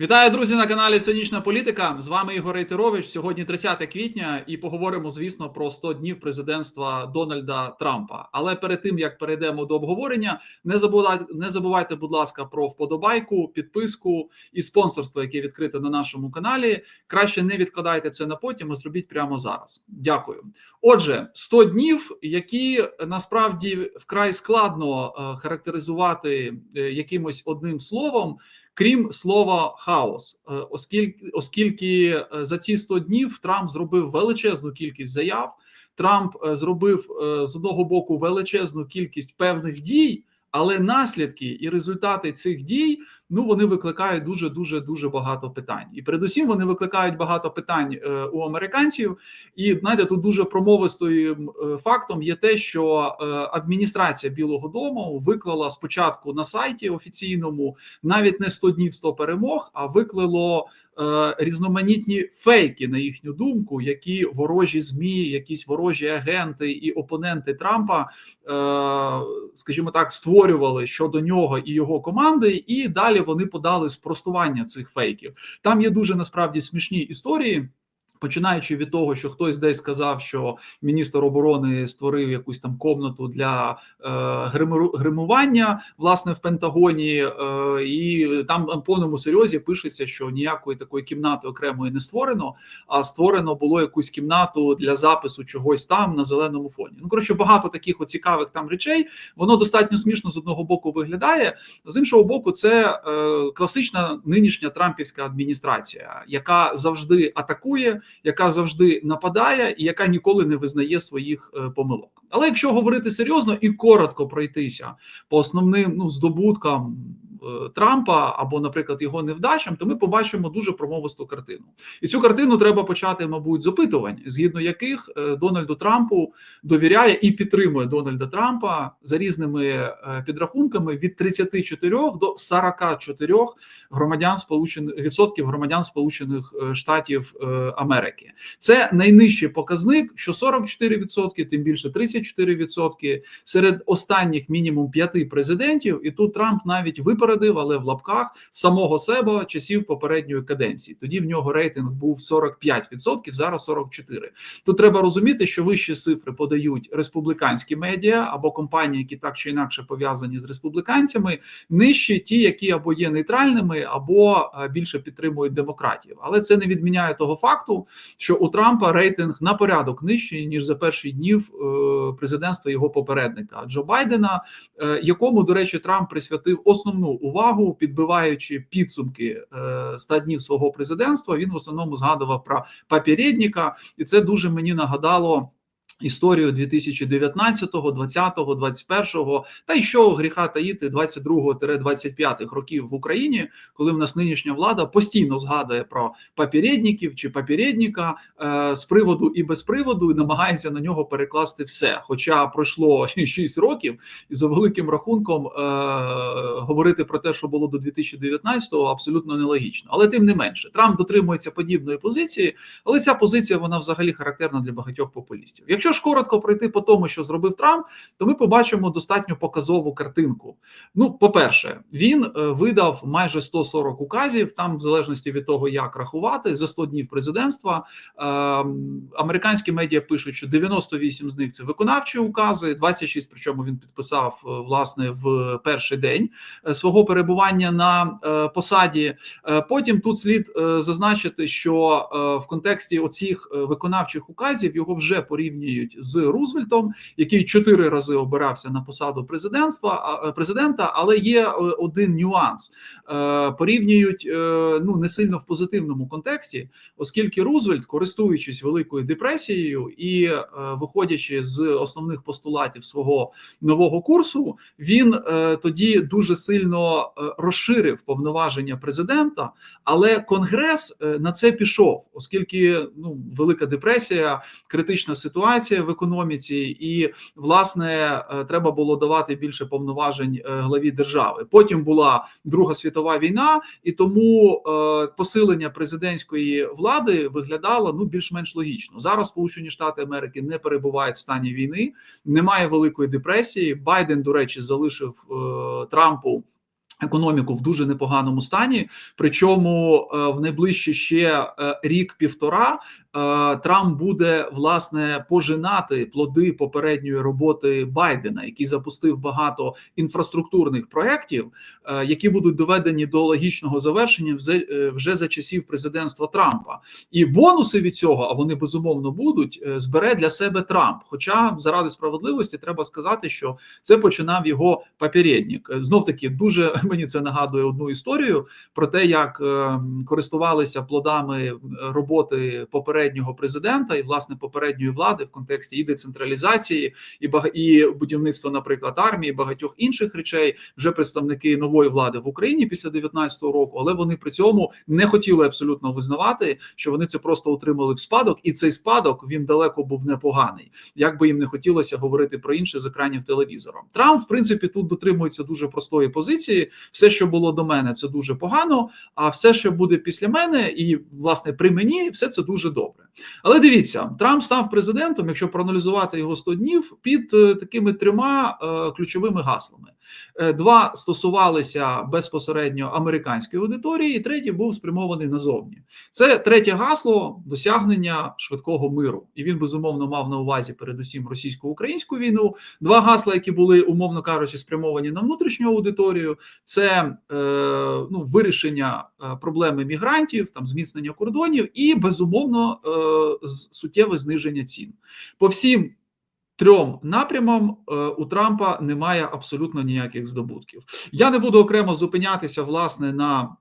Вітаю, друзі, на каналі Цинічна Політика. З вами Ігор Рейтерович. Сьогодні 30 квітня, і поговоримо, звісно, про 100 днів президентства Дональда Трампа. Але перед тим як перейдемо до обговорення, не забувайте, не забувайте, будь ласка, про вподобайку, підписку і спонсорство, яке відкрите на нашому каналі. Краще не відкладайте це на потім, а зробіть прямо зараз. Дякую. Отже, 100 днів, які насправді вкрай складно е, характеризувати е, якимось одним словом крім слова хаос, е, оскільки оскільки е, за ці 100 днів Трамп зробив величезну кількість заяв. Трамп е, зробив з одного боку величезну кількість певних дій, але наслідки і результати цих дій ну вони викликають дуже дуже дуже багато питань. І передусім вони викликають багато питань е, у американців. І знаєте, тут дуже промовистою е, фактом є те, що е, адміністрація Білого Дому виклала спочатку на сайті офіційному навіть не 100 днів 100 перемог, а виклало різноманітні фейки на їхню думку, які ворожі змі, якісь ворожі агенти і опоненти Трампа, скажімо так, створювали щодо нього і його команди, і далі вони подали спростування цих фейків. Там є дуже насправді смішні історії. Починаючи від того, що хтось десь сказав, що міністр оборони створив якусь там комнату для е, гримування, власне, в Пентагоні, е, і там на повному серйозі пишеться, що ніякої такої кімнати окремої не створено, а створено було якусь кімнату для запису чогось там на зеленому фоні. Ну коротше, багато таких цікавих там речей. Воно достатньо смішно з одного боку виглядає, з іншого боку, це е, класична нинішня Трампівська адміністрація, яка завжди атакує яка завжди нападає і яка ніколи не визнає своїх е, помилок. Але якщо говорити серйозно і коротко пройтися по основним ну здобуткам Трампа або, наприклад, його невдачам, то ми побачимо дуже промовисту картину. І цю картину треба почати, мабуть, з опитувань, згідно яких е, Дональду Трампу довіряє і підтримує Дональда Трампа за різними е, підрахунками від 34 до 44 громадян сполучених відсотків громадян Сполучених Штатів Америки. Це найнижчий показник, що 44%, тим більше 34% серед останніх мінімум п'яти президентів. І тут Трамп навіть випередив випередив, але в лапках самого себе часів попередньої каденції. Тоді в нього рейтинг був 45%, зараз 44%. Тут треба розуміти, що вищі цифри подають республіканські медіа або компанії, які так чи інакше пов'язані з республіканцями, нижчі ті, які або є нейтральними, або е, більше підтримують демократів. Але це не відміняє того факту, що у Трампа рейтинг на порядок нижчий ніж за перші днів е, президентства його попередника Джо Байдена, е, якому до речі, Трамп присвятив основну увагу, підбиваючи підсумки 100 е, днів свого президентства. Він в основному згадував про папірєдніка, і це дуже мені нагадало. Історію 2019, 20, 21 та й що гріха таїти 22-25 років в Україні, коли в нас нинішня влада постійно згадує про папірєдників чи папірєдніка е, з приводу і без приводу, і намагається на нього перекласти все. Хоча пройшло 6 років, і за великим рахунком е, говорити про те, що було до 2019-го, абсолютно нелогічно. Але тим не менше, Трамп дотримується подібної позиції, але ця позиція вона взагалі характерна для багатьох популістів. Якщо Якщо ж коротко пройти по тому, що зробив Трамп, то ми побачимо достатньо показову картинку. Ну, по-перше, він е, видав майже 140 указів. Там, в залежності від того, як рахувати, за 100 днів президентства. Е, американські медіа пишуть, що 98 з них це виконавчі укази, 26, причому він підписав е, власне в перший день е, свого перебування на посаді. Потім тут слід зазначити, що в контексті оцих виконавчих указів його вже порівнюють порівнюють з Рузвельтом, який чотири рази обирався на посаду президентства е, президента, але є е, один нюанс: е, порівнюють ну не сильно в позитивному контексті, оскільки Рузвельт, користуючись великою депресією і виходячи з основних постулатів свого нового курсу, він тоді дуже сильно розширив повноваження президента, але конгрес на це пішов, оскільки ну велика депресія, критична ситуація ситуація в економіці, і власне е, треба було давати більше повноважень е, главі держави. Потім була Друга світова війна, і тому е, посилення президентської влади виглядало ну більш-менш логічно. Зараз Сполучені Штати Америки не перебувають в стані війни, немає великої депресії. Байден, до речі, залишив Трампу. Економіку в дуже непоганому стані, причому е, в найближчі ще е, рік-півтора е, Трамп буде власне пожинати плоди попередньої роботи Байдена, який запустив багато інфраструктурних проєктів, які будуть доведені до логічного завершення вже за часів президентства Трампа. І бонуси від цього, а вони безумовно будуть, збере для себе Трамп. Хоча заради справедливості треба сказати, що це починав його попередник. Знов таки дуже мені це нагадує одну історію про те, як е, користувалися плодами роботи попереднього президента і власне попередньої влади в контексті і децентралізації, і бага... і будівництва, наприклад, армії, багатьох інших речей, вже представники нової влади в Україні після 19-го року, але вони при цьому не хотіли абсолютно визнавати, що вони це просто отримали в спадок, і цей спадок він далеко був непоганий. Як би їм не хотілося говорити про інше з екранів телевізора. Трамп, в принципі, тут дотримується дуже простої позиції все, що було до мене, це дуже погано. А все, що буде після мене, і власне при мені, все це дуже добре. Але дивіться, Трамп став президентом, якщо проаналізувати його 100 днів, під е, такими трьома е, ключовими гаслами. Е, два стосувалися безпосередньо американської аудиторії, і третій був спрямований назовні. Це третє гасло досягнення швидкого миру, і він безумовно мав на увазі передусім російсько-українську війну. Два гасла, які були умовно кажучи, спрямовані на внутрішню аудиторію, це е, ну, вирішення е, проблеми мігрантів, там зміцнення кордонів, і безумовно е, суттєве зниження цін по всім трьом напрямам у Трампа немає абсолютно ніяких здобутків. Я не буду окремо зупинятися власне на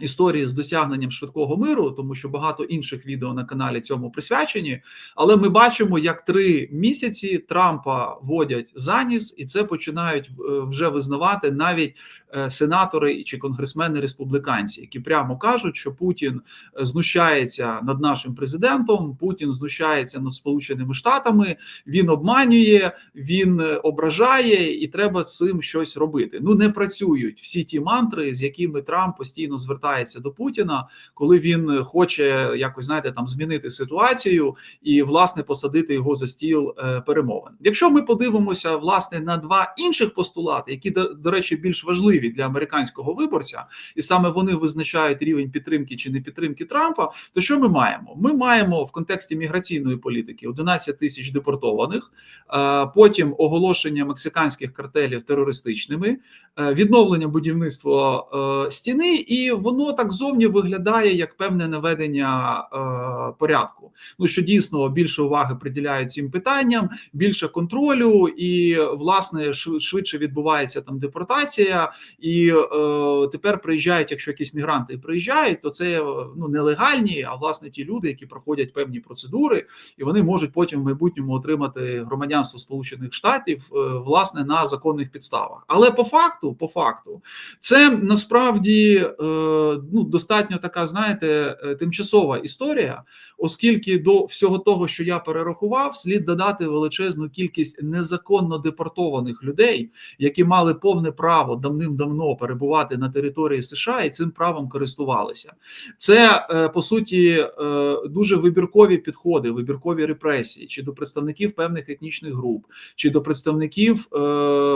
історії з досягненням швидкого миру, тому що багато інших відео на каналі цьому присвячені. Але ми бачимо, як три місяці Трампа водять за ніс, і це починають е, вже визнавати навіть е, сенатори чи конгресмени республіканці, які прямо кажуть, що Путін е, знущається над нашим президентом, Путін знущається над Сполученими Штатами, він обманює, він ображає, і треба з цим щось робити. Ну не працюють всі ті мантри, з якими Трамп постійно звертається звертається до Путіна, коли він хоче якось знаєте, там змінити ситуацію і власне посадити його за стіл е, перемовин. Якщо ми подивимося власне на два інших постулати, які до, речі більш важливі для американського виборця, і саме вони визначають рівень підтримки чи не підтримки Трампа, то що ми маємо? Ми маємо в контексті міграційної політики 11 тисяч депортованих, е, потім оголошення мексиканських картелів терористичними, е, відновлення будівництва стіни, і воно воно так зовні виглядає як певне наведення е, порядку. Ну що дійсно більше уваги приділяють цим питанням, більше контролю, і власне швидше відбувається там депортація. І е, тепер приїжджають, якщо якісь мігранти приїжджають, то це ну нелегальні, а власне ті люди, які проходять певні процедури, і вони можуть потім в майбутньому отримати громадянство Сполучених Штатів е, власне на законних підставах. Але по факту, по факту, це насправді. Е, ну достатньо така, знаєте, е, тимчасова історія, оскільки до всього того, що я перерахував, слід додати величезну кількість незаконно депортованих людей, які мали повне право давним-давно перебувати на території США і цим правом користувалися. Це е, по суті е, дуже вибіркові підходи, вибіркові репресії, чи до представників певних етнічних груп, чи до представників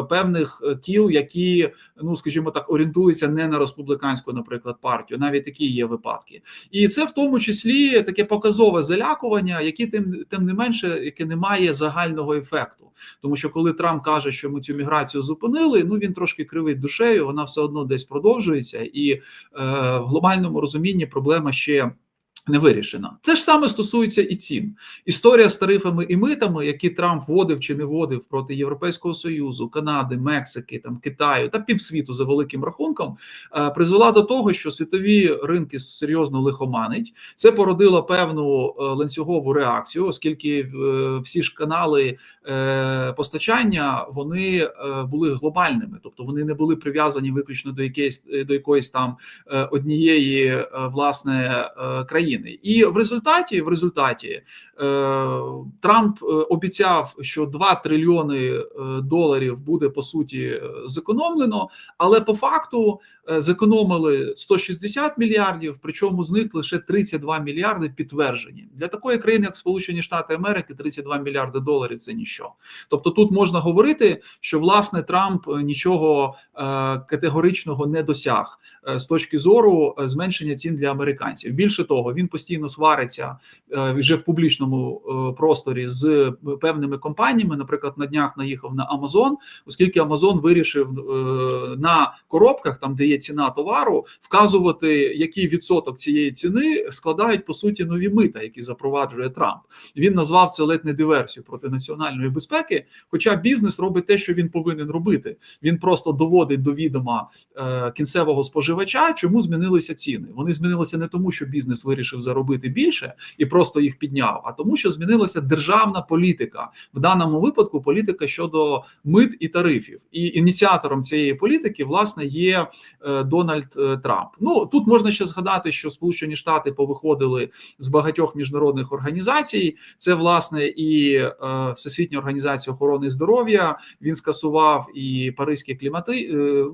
певних кіл, які ну скажімо так орієнтуються не на республіканську, наприклад, партію. Навіть такі є випадки, і це в тому числі таке показове залякування, яке тим тим не менше, яке не має загального ефекту. Тому що коли Трамп каже, що ми цю міграцію зупинили, ну він трошки кривить душею, вона все одно десь продовжується, і е, в глобальному розумінні проблема ще не вирішена. Це ж саме стосується і цін. Історія з тарифами і митами, які Трамп вводив чи не вводив проти Європейського союзу, Канади, Мексики, там Китаю та півсвіту за великим рахунком, е, призвела до того, що світові ринки серйозно лихоманить. Це породило певну е, ланцюгову реакцію, оскільки е, всі ж канали постачання вони були глобальними, тобто вони не були прив'язані виключно до якоїсь до якоїсь там однієї власне країни України. І в результаті, в результаті е, Трамп е, обіцяв, що 2 трильйони е, доларів буде по суті зекономлено, але по факту зекономили 160 мільярдів, причому з них лише 32 мільярди підтверджені для такої країни, як Сполучені Штати Америки, 32 мільярди доларів це ніщо. Тобто, тут можна говорити, що власне Трамп нічого категоричного не досяг з точки зору зменшення цін для американців. Більше того, він постійно свариться е, вже в публічному е, просторі з певними компаніями. Наприклад, на днях наїхав на Амазон, оскільки Амазон вирішив е, на коробках, там де є ціна товару, вказувати, який відсоток цієї ціни складають по суті нові мита, які запроваджує Трамп. Він назвав це ледь не диверсію проти національної безпеки. Хоча бізнес робить те, що він повинен робити. Він просто доводить до відома кінцевого споживача, чому змінилися ціни. Вони змінилися не тому, що бізнес вирішив заробити більше і просто їх підняв, а тому, що змінилася державна політика в даному випадку. Політика щодо мит і тарифів. І ініціатором цієї політики власне є е, Дональд е, Трамп. Ну тут можна ще згадати, що Сполучені Штати повиходили з багатьох міжнародних організацій. Це власне і е, Всесвітня організація охорони здоров'я. Він скасував і паризькі клімати,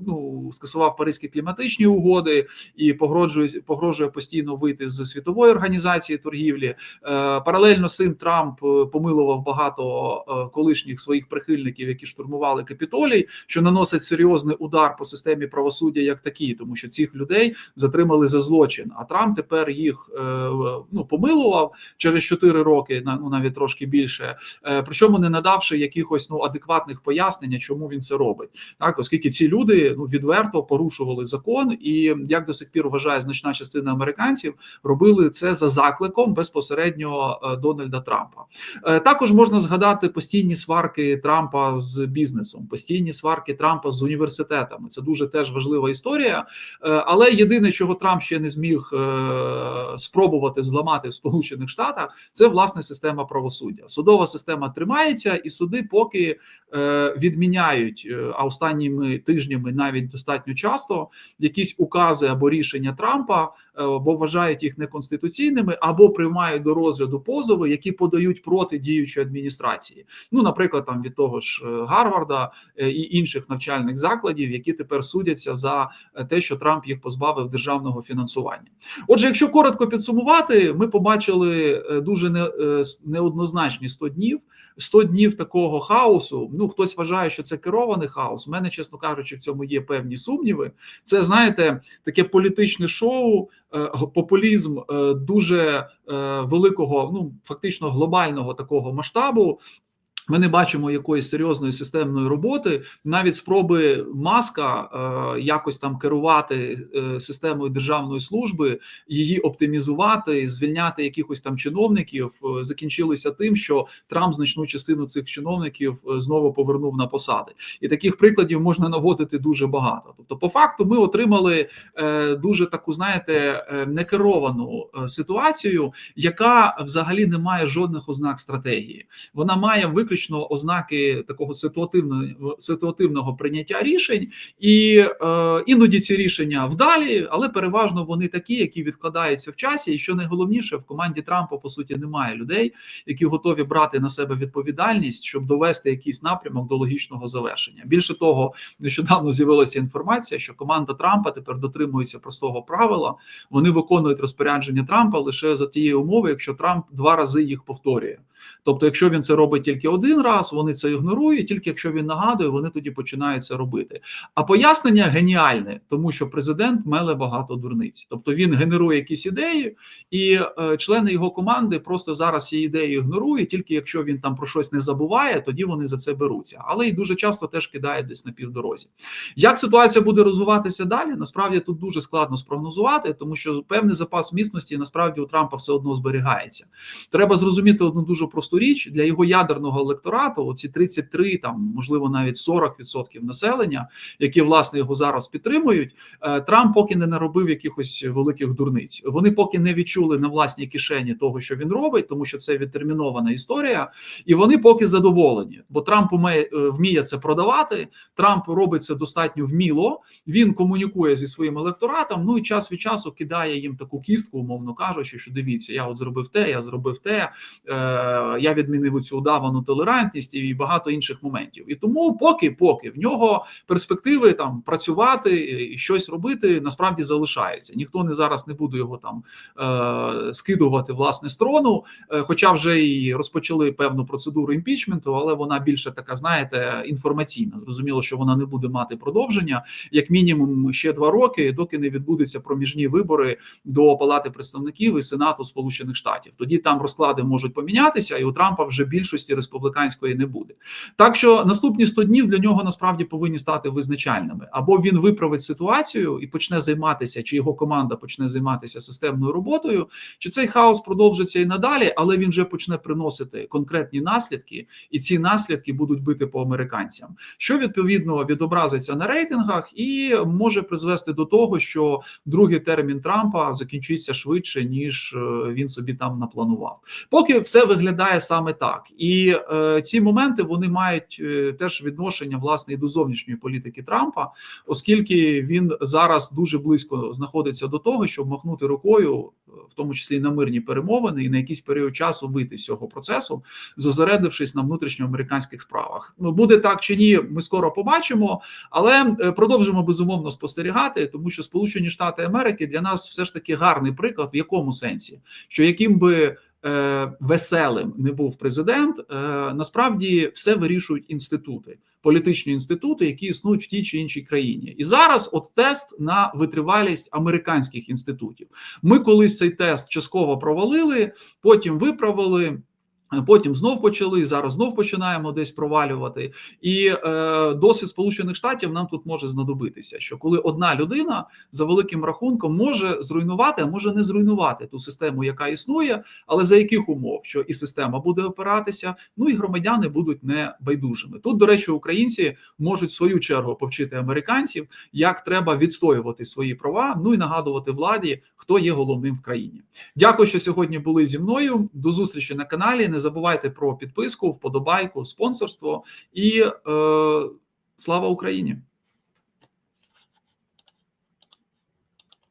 ну скасував паризькі кліматичні угоди і погрожує погрожує постійно вийти з світової організації торгівлі. Е, Паралельно з цим Трамп е, помилував багато е, колишніх своїх прихильників, які штурмували капітолій, що наносить серйозний удар по системі правосуддя як такій, тому що цих людей затримали за злочин. А Трамп тепер їх ну помилував через 4 роки, ну навіть трошки більше. Причому не надавши якихось ну адекватних пояснень, чому він це робить, так оскільки ці люди ну відверто порушували закон, і як до сих пір вважає значна частина американців, робили це за закликом безпосередньо е, Дональда Трампа. Е, Також можна згадати постійні сварки Трампа з бізнесом, постійні сварки Трампа з університетами. Це дуже теж важлива історія. Е, Але єдине, чого Трамп ще не зміг спробувати зламати в Сполучених Штатах, це власне система правосуддя. Судова система тримається, і суди поки відміняють а останніми тижнями навіть достатньо часто якісь укази або рішення Трампа, бо вважають їх неконституційними, або приймають до розгляду позови, які подають проти діючої адміністрації. Ну, наприклад, там від того ж е, Гарварда е, і інших навчальних закладів, які тепер судяться за е, те, що Трамп їх позбавив державного фінансування. Отже, якщо коротко підсумувати, ми побачили е, дуже не, е, неоднозначні 100 днів. 100 днів такого хаосу. Ну хтось вважає, що це керований хаос. У мене, чесно кажучи, в цьому є певні сумніви. Це знаєте, таке політичне шоу, е, популізм е, дуже е, великого, ну фактично глобального такого масштабу. Ми не бачимо якоїсь серйозної системної роботи, навіть спроби маска е, якось там керувати е, системою державної служби, її оптимізувати, звільняти якихось там чиновників, е, закінчилися тим, що Трамп значну частину цих чиновників е, знову повернув на посади, і таких прикладів можна наводити дуже багато. Тобто, по факту, ми отримали е, дуже таку, знаєте, е, некеровану е, ситуацію, яка взагалі не має жодних ознак стратегії. Вона має виключно ознаки такого ситуативного ситуативного прийняття рішень, і е, іноді ці рішення вдалі, але переважно вони такі, які відкладаються в часі. І що найголовніше, в команді Трампа по суті немає людей, які готові брати на себе відповідальність, щоб довести якийсь напрямок до логічного завершення. Більше того, нещодавно з'явилася інформація, що команда Трампа тепер дотримується простого правила. Вони виконують розпорядження Трампа лише за тієї умови, якщо Трамп два рази їх повторює. Тобто, якщо він це робить тільки один раз, вони це ігнорують. Тільки якщо він нагадує, вони тоді починають це робити. А пояснення геніальне, тому що президент меле багато дурниць. Тобто він генерує якісь ідеї, і е, члени його команди просто зараз ці ідеї ігнорують. Тільки якщо він там про щось не забуває, тоді вони за це беруться. Але й дуже часто теж кидають десь на півдорозі. Як ситуація буде розвиватися далі? Насправді тут дуже складно спрогнозувати, тому що певний запас міцності насправді у Трампа все одно зберігається. Треба зрозуміти одну дуже просту річ для його ядерного електорату. Оці 33, там можливо навіть 40% населення, які власне його зараз підтримують. е, Трамп поки не наробив якихось великих дурниць. Вони поки не відчули на власній кишені того, що він робить, тому що це відтермінована історія, і вони поки задоволені, бо Трамп е, вміє це продавати. Трамп робить це достатньо вміло. Він комунікує зі своїм електоратом. Ну і час від часу кидає їм таку кістку, умовно кажучи, що дивіться, я от зробив те, я зробив те, е, я відмінив цю удавану толерантність і багато інших моментів. І тому, поки поки в нього перспективи там працювати і щось робити, насправді залишається. Ніхто не зараз не буде його там е, скидувати власне з трону, е, хоча вже і розпочали певну процедуру імпічменту, але вона більше така, знаєте, інформаційна. Зрозуміло, що вона не буде мати продовження як мінімум ще два роки, доки не відбудуться проміжні вибори до Палати представників і Сенату Сполучених Штатів. Тоді там розклади можуть помінятися, і у Трампа вже більшості республіканської не буде. Так що наступні 100 днів для нього насправді повинні стати визначальними. Або він виправить ситуацію і почне займатися, чи його команда почне займатися системною роботою, чи цей хаос продовжиться і надалі, але він вже почне приносити конкретні наслідки, і ці наслідки будуть бити по американцям, що відповідно відобразиться на рейтингах і може призвести до того, що другий термін Трампа закінчиться швидше ніж е, він собі там напланував. Поки все виглядає саме так, і е, ці моменти вони мають е, теж відношення власне і до зовнішньої політики Трампа, оскільки він зараз дуже близько знаходиться до того, щоб махнути рукою, е, в тому числі на мирні перемовини, і на якийсь період часу вийти з цього процесу, зосередившись на внутрішньоамериканських справах. Ну буде так чи ні, ми скоро побачимо, але е, продовжимо безумовно спостерігати, тому що Сполучені Штати Америки для нас все ж таки гарний приклад, в якому сенсі, що яким би е, веселим не був президент, е, насправді все вирішують інститути, політичні інститути, які існують в тій чи іншій країні. І зараз от тест на витривалість американських інститутів. Ми колись цей тест частково провалили, потім виправили. Потім знов почали зараз знов починаємо десь провалювати, і е, досвід Сполучених Штатів нам тут може знадобитися. Що коли одна людина за великим рахунком може зруйнувати, а може не зруйнувати ту систему, яка існує, але за яких умов, що і система буде опиратися, ну і громадяни будуть не байдужими. Тут, до речі, українці можуть в свою чергу повчити американців, як треба відстоювати свої права. Ну і нагадувати владі, хто є головним в країні. Дякую, що сьогодні були зі мною. До зустрічі на каналі. Не забувайте про підписку, вподобайку, спонсорство і е, слава Україні.